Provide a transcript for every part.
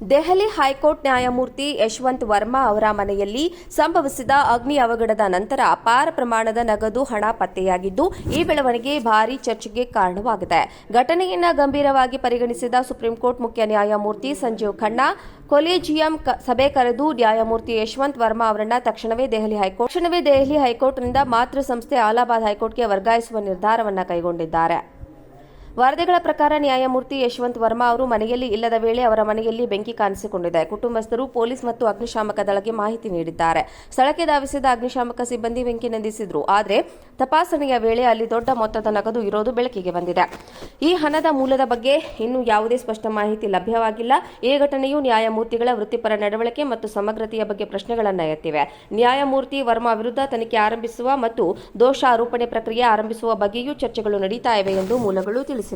Delhi high court ನ್ಯಾಯಮೂರ್ತಿ ಯಶವಂತ್ ವರ್ಮಾ ಅವರ ಮನೆಯಲ್ಲಿ ಸಂಭವಿಸಿದ ಅಗ್ನಿ ಅವಘಡದ ನಂತರ ಅಪಾರ ಪ್ರಮಾಣದ ನಗದು ಹಣ ಪತ್ತೆಯಾಗಿದ್ದು, ಈ ಬೆಳವಣಿಗೆ ಭಾರೀ ಚರ್ಚೆಗೆ ಕಾರಣವಾಗಿದೆ. ಘಟನೆಯನ್ನು ಗಂಭೀರವಾಗಿ ಪರಿಗಣಿಸಿದ ಸುಪ್ರೀಂಕೋರ್ಟ್ ಮುಖ್ಯ ನ್ಯಾಯಮೂರ್ತಿ ಸಂಜೀವ್ ಖನ್ನಾ, ಕೊಲೇಜಿಯಂ ಸಭೆ ಕರೆದು ನ್ಯಾಯಮೂರ್ತಿ ಯಶವಂತ್ ವರ್ಮಾ ಅವರನ್ನ ತಕ್ಷಣವೇ ದೆಹಲಿ ಹೈಕೋರ್ಟ್ ತಕ್ಷಣವೇ ದೆಹಲಿ ಹೈಕೋರ್ಟ್ನಿಂದ ಮಾತೃ ಸಂಸ್ಥೆ ಅಲಹಾಬಾದ್ ಹೈಕೋರ್ಟ್ಗೆ ವರ್ಗಾಯಿಸುವ ನಿರ್ಧಾರವನ್ನು ಕೈಗೊಂಡಿದ್ದಾರೆ. ವರದಿಗಳ ಪ್ರಕಾರ ನ್ಯಾಯಮೂರ್ತಿ ಯಶವಂತ್ ವರ್ಮಾ ಅವರು ಮನೆಯಲ್ಲಿ ಇಲ್ಲದ ವೇಳೆ ಅವರ ಮನೆಯಲ್ಲಿ ಬೆಂಕಿ ಕಾಣಿಸಿಕೊಂಡಿದೆ. ಕುಟುಂಬಸ್ಥರು, ಪೊಲೀಸ್ ಮತ್ತು ಅಗ್ನಿಶಾಮಕ ದಳಕ್ಕೆ ಮಾಹಿತಿ ನೀಡಿದ್ದಾರೆ. ಸ್ಥಳಕ್ಕೆ ಧಾವಿಸಿದ ಅಗ್ನಿಶಾಮಕ ಸಿಬ್ಬಂದಿ ಬೆಂಕಿ ನಂದಿಸಿದ್ರು. ಆದರೆ ತಪಾಸಣೆಯ ವೇಳೆ ಅಲ್ಲಿ ದೊಡ್ಡ ಮೊತ್ತದ ನಗದು ಇರೋದು ಬೆಳಕಿಗೆ ಬಂದಿದೆ. ಈ ಹಣದ ಮೂಲದ ಬಗ್ಗೆ ಇನ್ನೂ ಯಾವುದೇ ಸ್ಪಷ್ಟ ಮಾಹಿತಿ ಲಭ್ಯವಾಗಿಲ್ಲ. ಈ ಘಟನೆಯು ನ್ಯಾಯಮೂರ್ತಿಗಳ ವೃತ್ತಿಪರ ನಡವಳಿಕೆ ಮತ್ತು ಸಮಗ್ರತೆಯ ಬಗ್ಗೆ ಪ್ರಶ್ನೆಗಳನ್ನು ಎತ್ತಿವೆ. ನ್ಯಾಯಮೂರ್ತಿ ವರ್ಮಾ ವಿರುದ್ಧ ತನಿಖೆ ಆರಂಭಿಸುವ ಮತ್ತು ದೋಷಾರೋಪಣೆ ಪ್ರಕ್ರಿಯೆ ಆರಂಭಿಸುವ ಬಗ್ಗೆಯೂ ಚರ್ಚೆಗಳು ನಡೀತಾ ಇವೆ ಎಂದು ಮೂಲಗಳು ತಿಳಿಸಿವೆ.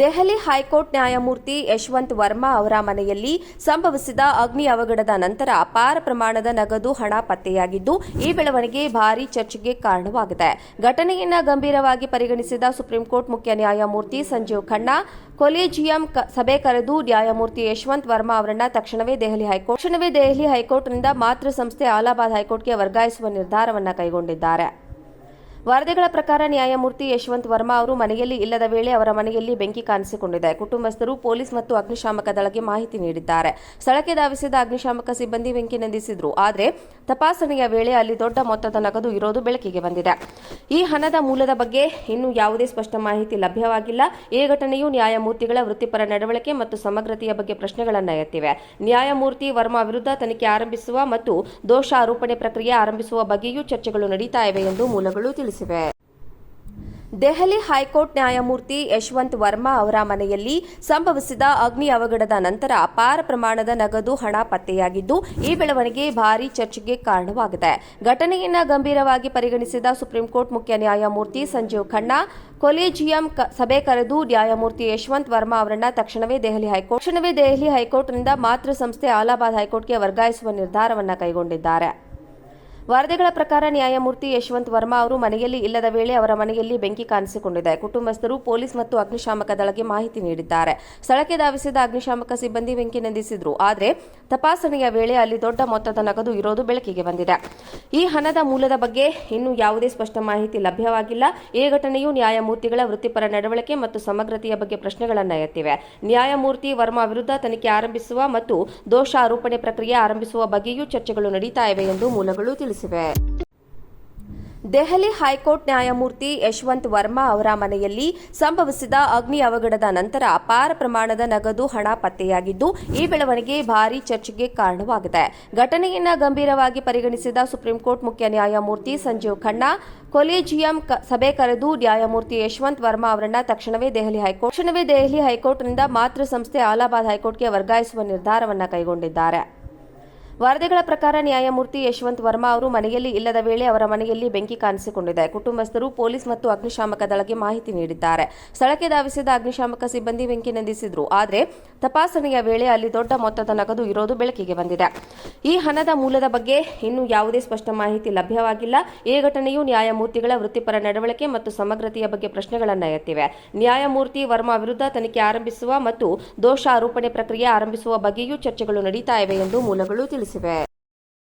ದೆಹಲಿ ಹೈಕೋರ್ಟ್ ನ್ಯಾಯಮೂರ್ತಿ ಯಶವಂತ್ ವರ್ಮಾ ಅವರ ಮನೆಯಲ್ಲಿ ಸಂಭವಿಸಿದ ಅಗ್ನಿ ಅವಘಡದ ನಂತರ ಅಪಾರ ಪ್ರಮಾಣದ ನಗದು ಹಣ ಪತ್ತೆಯಾಗಿದ್ದು, ಈ ಬೆಳವಣಿಗೆ ಭಾರೀ ಚರ್ಚೆಗೆ ಕಾರಣವಾಗಿದೆ. ಘಟನೆಯನ್ನು ಗಂಭೀರವಾಗಿ ಪರಿಗಣಿಸಿದ ಸುಪ್ರೀಂಕೋರ್ಟ್ ಮುಖ್ಯ ನ್ಯಾಯಮೂರ್ತಿ ಸಂಜೀವ್ ಖನ್ನಾ, ಕೊಲೇಜಿಯಂ ಸಭೆ ಕರೆದು ನ್ಯಾಯಮೂರ್ತಿ ಯಶವಂತ್ ವರ್ಮಾ ಅವರನ್ನ ತಕ್ಷಣವೇ ದೆಹಲಿ ಹೈಕೋರ್ಟ್, ತಕ್ಷಣವೇ ದೆಹಲಿ ಹೈಕೋರ್ಟ್ನಿಂದ ಮಾತೃ ಸಂಸ್ಥೆ ಅಲಹಾಬಾದ್ ಹೈಕೋರ್ಟ್ಗೆ ವರ್ಗಾಯಿಸುವ ನಿರ್ಧಾರವನ್ನು ಕೈಗೊಂಡಿದ್ದಾರೆ. ವರದಿಗಳ ಪ್ರಕಾರ ನ್ಯಾಯಮೂರ್ತಿ ಯಶವಂತ್ ವರ್ಮಾ ಅವರು ಮನೆಯಲ್ಲಿ ಇಲ್ಲದ ವೇಳೆ ಅವರ ಮನೆಯಲ್ಲಿ ಬೆಂಕಿ ಕಾಣಿಸಿಕೊಂಡಿದೆ. ಕುಟುಂಬಸ್ಥರು, ಪೊಲೀಸ್ ಮತ್ತು ಅಗ್ನಿಶಾಮಕ ದಳಕ್ಕೆ ಮಾಹಿತಿ ನೀಡಿದ್ದಾರೆ. ಸ್ಥಳಕ್ಕೆ ಧಾವಿಸಿದ ಅಗ್ನಿಶಾಮಕ ಸಿಬ್ಬಂದಿ ಬೆಂಕಿ ನಂದಿಸಿದ್ರು. ಆದರೆ ತಪಾಸಣೆಯ ವೇಳೆ ಅಲ್ಲಿ ದೊಡ್ಡ ಮೊತ್ತದ ನಗದು ಇರೋದು ಬೆಳಕಿಗೆ ಬಂದಿದೆ. ಈ ಹಣದ ಮೂಲದ ಬಗ್ಗೆ ಇನ್ನೂ ಯಾವುದೇ ಸ್ಪಷ್ಟ ಮಾಹಿತಿ ಲಭ್ಯವಾಗಿಲ್ಲ. ಈ ಘಟನೆಯು ನ್ಯಾಯಮೂರ್ತಿಗಳ ವೃತ್ತಿಪರ ನಡವಳಿಕೆ ಮತ್ತು ಸಮಗ್ರತೆಯ ಬಗ್ಗೆ ಪ್ರಶ್ನೆಗಳನ್ನು ಎತ್ತಿವೆ. ನ್ಯಾಯಮೂರ್ತಿ ವರ್ಮಾ ವಿರುದ್ಧ ತನಿಖೆ ಆರಂಭಿಸುವ ಮತ್ತು ದೋಷಾರೋಪಣೆ ಪ್ರಕ್ರಿಯೆ ಆರಂಭಿಸುವ ಬಗ್ಗೆಯೂ ಚರ್ಚೆಗಳು ನಡೀತಾ ಇವೆ ಎಂದು ಮೂಲಗಳು ತಿಳಿಸಿವೆ. ದೆಹಲಿ ಹೈಕೋರ್ಟ್ ನ್ಯಾಯಮೂರ್ತಿ ಯಶವಂತ್ ವರ್ಮಾ ಅವರ ಮನೆಯಲ್ಲಿ ಸಂಭವಿಸಿದ ಅಗ್ನಿ ಅವಘಡದ ನಂತರ ಅಪಾರ ಪ್ರಮಾಣದ ನಗದು ಹಣ ಪತ್ತೆಯಾಗಿದ್ದು, ಈ ಬೆಳವಣಿಗೆ ಭಾರೀ ಚರ್ಚೆಗೆ ಕಾರಣವಾಗಿದೆ. ಘಟನೆಯನ್ನು ಗಂಭೀರವಾಗಿ ಪರಿಗಣಿಸಿದ ಸುಪ್ರೀಂಕೋರ್ಟ್ ಮುಖ್ಯ ನ್ಯಾಯಮೂರ್ತಿ ಸಂಜೀವ್ ಖನ್ನಾ, ಕೊಲೇಜಿಯಂ ಸಭೆ ಕರೆದು ನ್ಯಾಯಮೂರ್ತಿ ಯಶವಂತ್ ವರ್ಮಾ ಅವರನ್ನ ತಕ್ಷಣವೇ ದೆಹಲಿ ಹೈಕೋರ್ಟ್ ತಕ್ಷಣವೇ ದೆಹಲಿ ಹೈಕೋರ್ಟ್ನಿಂದ ಮಾತೃ ಸಂಸ್ಥೆ ಅಲಹಾಬಾದ್ ಹೈಕೋರ್ಟ್ಗೆ ವರ್ಗಾಯಿಸುವ ನಿರ್ಧಾರವನ್ನು ಕೈಗೊಂಡಿದ್ದಾರೆ. ವರದಿಗಳ ಪ್ರಕಾರ ನ್ಯಾಯಮೂರ್ತಿ ಯಶವಂತ್ ವರ್ಮಾ ಅವರು ಮನೆಯಲ್ಲಿ ಇಲ್ಲದ ವೇಳೆ ಅವರ ಮನೆಯಲ್ಲಿ ಬೆಂಕಿ ಕಾಣಿಸಿಕೊಂಡಿದೆ. ಕುಟುಂಬಸ್ಥರು, ಪೊಲೀಸ್ ಮತ್ತು ಅಗ್ನಿಶಾಮಕ ದಳಕ್ಕೆ ಮಾಹಿತಿ ನೀಡಿದ್ದಾರೆ. ಸ್ಥಳಕ್ಕೆ ಧಾವಿಸಿದ ಅಗ್ನಿಶಾಮಕ ಸಿಬ್ಬಂದಿ ಬೆಂಕಿ ನಂದಿಸಿದ್ರು. ಆದರೆ ತಪಾಸಣೆಯ ವೇಳೆ ಅಲ್ಲಿ ದೊಡ್ಡ ಮೊತ್ತದ ನಗದು ಇರೋದು ಬೆಳಕಿಗೆ ಬಂದಿದೆ. ಈ ಹಣದ ಮೂಲದ ಬಗ್ಗೆ ಇನ್ನೂ ಯಾವುದೇ ಸ್ಪಷ್ಟ ಮಾಹಿತಿ ಲಭ್ಯವಾಗಿಲ್ಲ. ಈ ಘಟನೆಯು ನ್ಯಾಯಮೂರ್ತಿಗಳ ವೃತ್ತಿಪರ ನಡವಳಿಕೆ ಮತ್ತು ಸಮಗ್ರತೆಯ ಬಗ್ಗೆ ಪ್ರಶ್ನೆಗಳನ್ನು ಎತ್ತಿವೆ. ನ್ಯಾಯಮೂರ್ತಿ ವರ್ಮಾ ವಿರುದ್ಧ ತನಿಖೆ ಆರಂಭಿಸುವ ಮತ್ತು ದೋಷ ಆರೋಪಣೆ ಪ್ರಕ್ರಿಯೆ ಆರಂಭಿಸುವ ಬಗ್ಗೆಯೂ ಚರ್ಚೆಗಳು ನಡೀತಾ ಇವೆ ಎಂದು ಮೂಲಗಳು ತಿಳಿಸಿವೆ. ದೆಹಲಿ ಹೈಕೋರ್ಟ್ ನ್ಯಾಯಮೂರ್ತಿ ಯಶವಂತ್ ವರ್ಮಾ ಅವರ ಮನೆಯಲ್ಲಿ ಸಂಭವಿಸಿದ ಅಗ್ನಿ ಅವಘಡದ ನಂತರ ಅಪಾರ ಪ್ರಮಾಣದ ನಗದು ಹಣ ಪತ್ತೆಯಾಗಿದ್ದು, ಈ ಬೆಳವಣಿಗೆ ಭಾರೀ ಚರ್ಚೆಗೆ ಕಾರಣವಾಗಿದೆ. ಘಟನೆಯನ್ನು ಗಂಭೀರವಾಗಿ ಪರಿಗಣಿಸಿದ ಸುಪ್ರೀಂಕೋರ್ಟ್ ಮುಖ್ಯ ನ್ಯಾಯಮೂರ್ತಿ ಸಂಜೀವ್ ಖನ್ನಾ, ಕೊಲೇಜಿಯಂ ಸಭೆ ಕರೆದು ನ್ಯಾಯಮೂರ್ತಿ ಯಶವಂತ್ ವರ್ಮಾ ಅವರನ್ನ ತಕ್ಷಣವೇ ದೆಹಲಿ ಹೈಕೋರ್ಟ್ ತಕ್ಷಣವೇ ದೆಹಲಿ ಹೈಕೋರ್ಟ್ನಿಂದ ಮಾತೃ ಸಂಸ್ಥೆ ಅಲಹಾಬಾದ್ ಹೈಕೋರ್ಟ್ಗೆ ವರ್ಗಾಯಿಸುವ ನಿರ್ಧಾರವನ್ನು ಕೈಗೊಂಡಿದ್ದಾರೆ. ವರದಿಗಳ ಪ್ರಕಾರ ನ್ಯಾಯಮೂರ್ತಿ ಯಶವಂತ್ ವರ್ಮಾ ಅವರು ಮನೆಯಲ್ಲಿ ಇಲ್ಲದ ವೇಳೆ ಅವರ ಮನೆಯಲ್ಲಿ ಬೆಂಕಿ ಕಾಣಿಸಿಕೊಂಡಿದೆ. ಕುಟುಂಬಸ್ಥರು, ಪೊಲೀಸ್ ಮತ್ತು ಅಗ್ನಿಶಾಮಕ ದಳಕ್ಕೆ ಮಾಹಿತಿ ನೀಡಿದ್ದಾರೆ. ಸ್ಥಳಕ್ಕೆ ಧಾವಿಸಿದ ಅಗ್ನಿಶಾಮಕ ಸಿಬ್ಬಂದಿ ಬೆಂಕಿ ನಂದಿಸಿದ್ರು. ಆದರೆ ತಪಾಸಣೆಯ ವೇಳೆ ಅಲ್ಲಿ ದೊಡ್ಡ ಮೊತ್ತದ ನಗದು ಇರೋದು ಬೆಳಕಿಗೆ ಬಂದಿದೆ. ಈ ಹಣದ ಮೂಲದ ಬಗ್ಗೆ ಇನ್ನೂ ಯಾವುದೇ ಸ್ಪಷ್ಟ ಮಾಹಿತಿ ಲಭ್ಯವಾಗಿಲ್ಲ. ಈ ಘಟನೆಯು ನ್ಯಾಯಮೂರ್ತಿಗಳ ವೃತ್ತಿಪರ ನಡವಳಿಕೆ ಮತ್ತು ಸಮಗ್ರತೆಯ ಬಗ್ಗೆ ಪ್ರಶ್ನೆಗಳನ್ನು ಎತ್ತಿವೆ. ನ್ಯಾಯಮೂರ್ತಿ ವರ್ಮಾ ವಿರುದ್ಧ ತನಿಖೆ ಆರಂಭಿಸುವ ಮತ್ತು ದೋಷ ಆರೋಪಣೆ ಪ್ರಕ್ರಿಯೆ ಆರಂಭಿಸುವ ಬಗ್ಗೆಯೂ ಚರ್ಚೆಗಳು ನಡೀತಾ ಇವೆ ಎಂದು ಮೂಲಗಳು ತಿಳಿಸಿವೆ. 집에